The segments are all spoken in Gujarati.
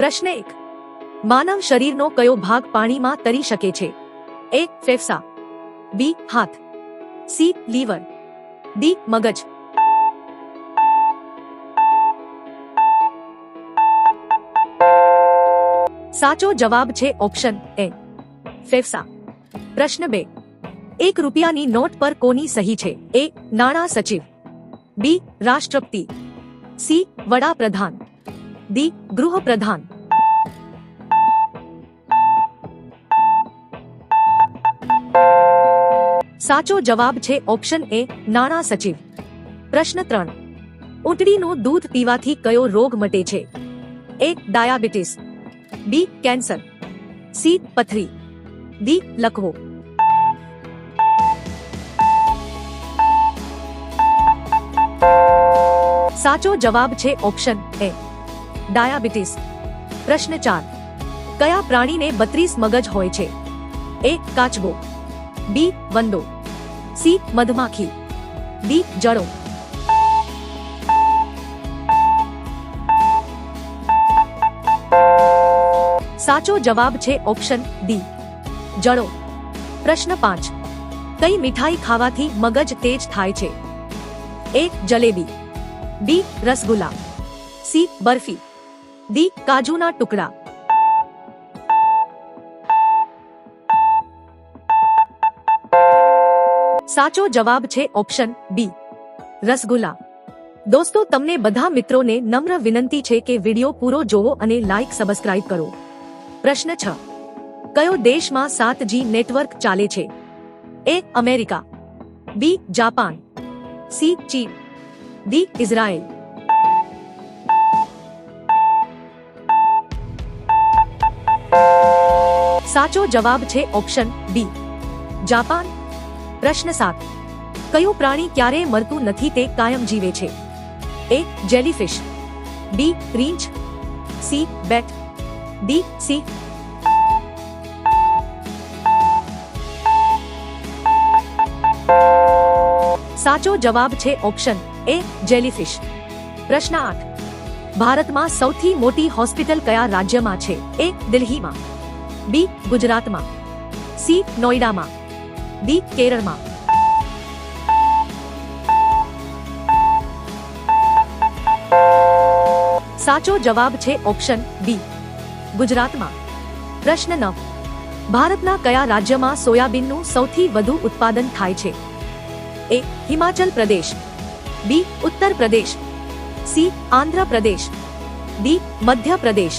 પ્રશ્ન એક માનવ શરીરનો કયો ભાગ પાણીમાં તરી શકે છે એ ફેફસા બી હાથ સી લીવર ડી મગજ સાચો જવાબ છે ઓપ્શન એ ફેફસા પ્રશ્ન બે એક રૂપિયાની નોટ પર કોની સહી છે એ નાણાં સચિવ બી રાષ્ટ્રપતિ સી વડાપ્રધાન દી ગૃહ પ્રધાન સાચો જવાબ છે ઓપ્શન એ નાણાં સચિવ પ્રશ્ન ત્રણ ઊંટડીનું દૂધ પીવાથી કયો રોગ મટે છે A diabetes B cancer C પથરી ડી લખવો સાચો જવાબ છે ઓપ્શન એ डायबिटीज प्रश्न 4 કયા પ્રાણીને બત્રીસ મગજ હોય છે એ કાચબો બી વંદો સી મધમાખી ડી જળો સાચો જવાબ છે ઓપ્શન ડી જળો પ્રશ્ન 5 કઈ મીઠાઈ ખાવાથી મગજ તેજ થાય છે A jalebi B rasgulla C barfi D કાજુના ટુકડા સાચો જવાબ છે ઓપ્શન બી રસગુલ્લા દોસ્તો તમને બધા મિત્રોને નમ્ર વિનંતી છે કે વિડીયો પૂરો જોવો અને લાઇક સબસ્ક્રાઇબ કરો પ્રશ્ન છ કયો દેશમાં સાત જી નેટવર્ક ચાલે છે A America B Japan C ચીન ડી ઇઝરાયલ साचो जवाब छे ऑप्शन बी जापान प्रश्न सात क्यों प्राणी क्यारे मरतु नथी कायम जीवे छे ए जेलीफिश बी रींच सी बेट डी सी साचो जवाब छे ऑप्शन ए जेलीफिश प्रश्न आठ भारत में सौथी मोटी हॉस्पिटल क्या राज्य में छे दिल्ली में બી ગુજરાતમાં સી નોઈડામાં ડી કેરળમાં સાચો જવાબ છે ઓપ્શન બી ગુજરાતમાં પ્રશ્ન નવ ભારતના કયા રાજ્યમાં સોયાબીનનું સૌથી વધુ ઉત્પાદન થાય છે એ હિમાચલ પ્રદેશ બી ઉત્તર પ્રદેશ સી આંધ્ર પ્રદેશ ડી મધ્ય પ્રદેશ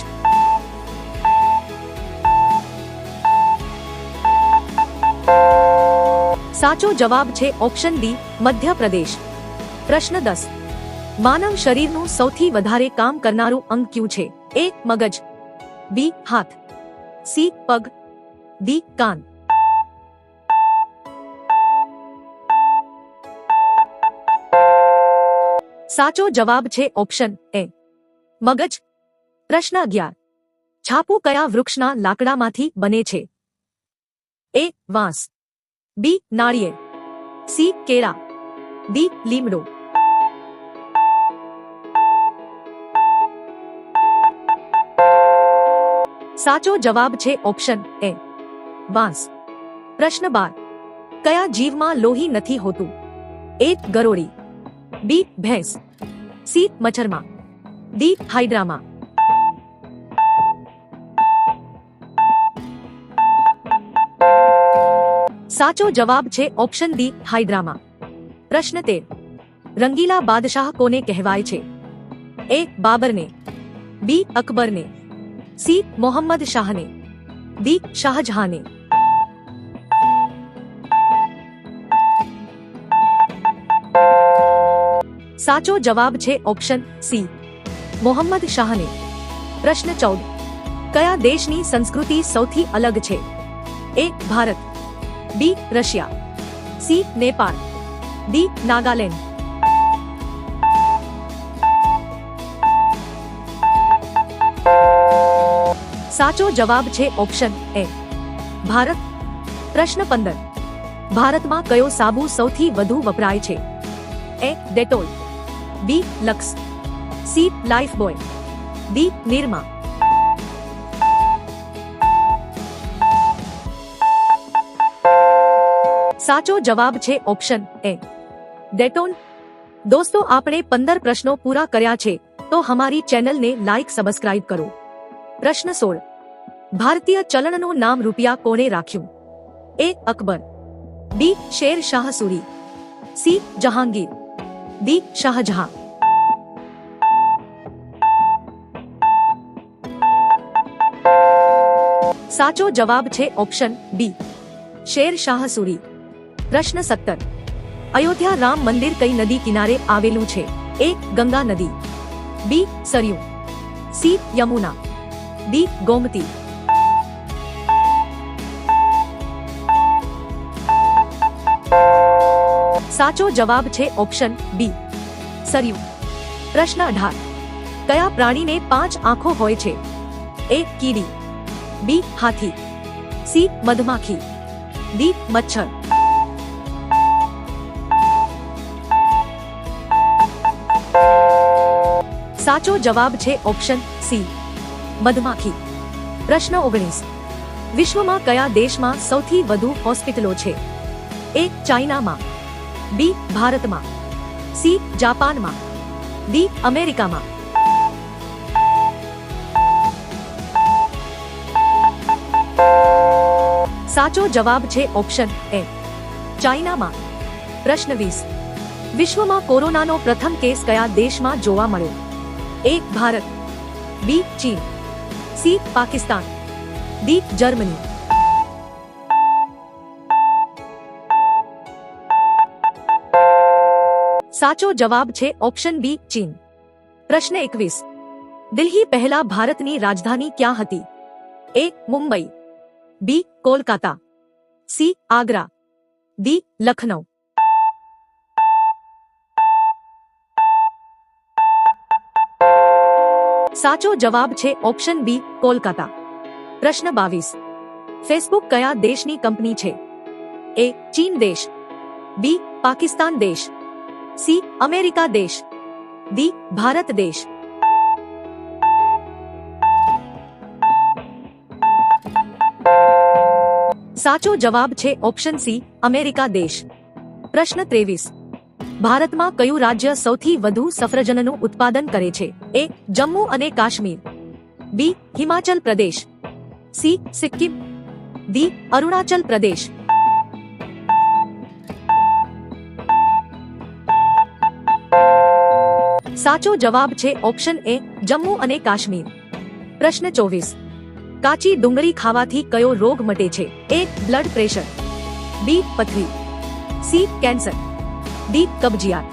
સાચો જવાબ છે ઓપ્શન D મધ્યપ્રદેશ પ્રશ્ન 10 માનવ શરીરનો સૌથી વધારે કામ કરનારું અંગ કયું છે A મગજ B હાથ C પગ D કાન સાચો જવાબ છે ઓપ્શન A મગજ પ્રશ્ન 11 છાપું કયા વૃક્ષના લાકડામાંથી બને છે A વાસ બી નાળિયેર સી કેળા ડી લીમડો સાચો જવાબ છે ઓપ્શન એ વાંસ પ્રશ્ન બાર કયા જીવમાં લોહી નથી હોતું એ ગરોળી બી ભેંસ સી મચ્છરમાં ડી હાઇડ્રામાં साचो जवाब छे ऑप्शन दी हाइड्रामा प्रश्न तेर रंगीला बादशाह कोने कहवाए छे ए बाबर ने बी अकबर ने सी मोहम्मद शाह ने डी शाहजहां ने साचो जवाब छे ऑप्शन सी मोहम्मद शाह ने प्रश्न चौदह कया देश की संस्कृति सौथी अलग छे A Bharat B Russia C Nepal D Nagaland साचो जवाब छे ऑप्शन ए भारत प्रश्न पंदर भारत में कयो साबु सौथी वधु वपराय छे A Dettol B Lux C Lifebuoy D Nirma साचो जवाब छे ऑप्शन ए डेटोन दोस्तों आपने 15 प्रश्नों पूरा कर्या तो हमारी चैनल ने लाइक सब्सक्राइब करो प्रश्न सोल भारतीय चलन नो नाम रुपया कोने राख्यू Akbar B Sher Shah Suri C Jahangir D Shahjahan साचो जवाब छे ऑप्शन बी शेर शाह सूरी प्रश्न 70 अयोध्या राम मंदिर कई नदी किनारे આવેલું છે એ ગંગા નદી B Saryu C Yamuna D Gomti સાચો જવાબ છે ઓપ્શન બી સરયુ પ્રશ્ન 18 કયા પ્રાણીને પાંચ આંખો હોય છે એ કીડી બી હાથી સી મધમાખી ડી મચ્છર સાચો જવાબ છે ઓપ્શન C મધમાખી પ્રશ્ન 19 વિશ્વમાં કયા દેશમાં સૌથી વધુ હોસ્પિટલો છે A ચાઇનામાં B ભારતમાં C જાપાનમાં D અમેરિકામાં સાચો જવાબ છે ઓપ્શન A ચાઇનામાં પ્રશ્ન 20 વિશ્વમાં કોરોનાનો પ્રથમ કેસ કયા દેશમાં જોવા મળ્યો ए भारत बी चीन सी पाकिस्तान डी जर्मनी साचो जवाब छे ऑप्शन बी चीन प्रश्न इक्कीस दिल्ली पहला भारत की राजधानी क्या हती A Mumbai B Kolkata C Agra D Lucknow साचो जवाब छे ऑप्शन बी कोलकाता प्रश्न बावीस फेसबुक कया देश नी कंपनी छे ए चीन देश बी पाकिस्तान देश सी अमेरिका देश डी भारत देश साचो जवाब छे ऑप्शन सी अमेरिका देश प्रश्न तेवीस ભારતમાં કયું રાજ્ય સૌથી વધુ સફરજનનું ઉત્પાદન કરે છે એ જમ્મુ અને કાશ્મીર બી હિમાચલ પ્રદેશ સી સિક્કિમ ડી અરુણાચલ પ્રદેશ સાચો જવાબ છે ઓપ્શન એ જમ્મુ અને કાશ્મીર પ્રશ્ન ચોવીસ કાચી ડુંગળી ખાવાથી કયો રોગ મટે છે એ બ્લડ પ્રેશર બી પથરી સી કેન્સર ડી કબજિયાત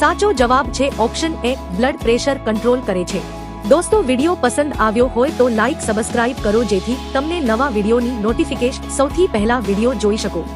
સાચો જવાબ છે option A blood pressure control કરે છે દોસ્તો વિડિયો પસંદ આવ્યો હોય તો લાઈક સબસ્ક્રાઇબ કરો જેથી તમને નવા વિડીયોની નોટિફિકેશન સૌથી પહેલા વિડિયો જોઈ શકો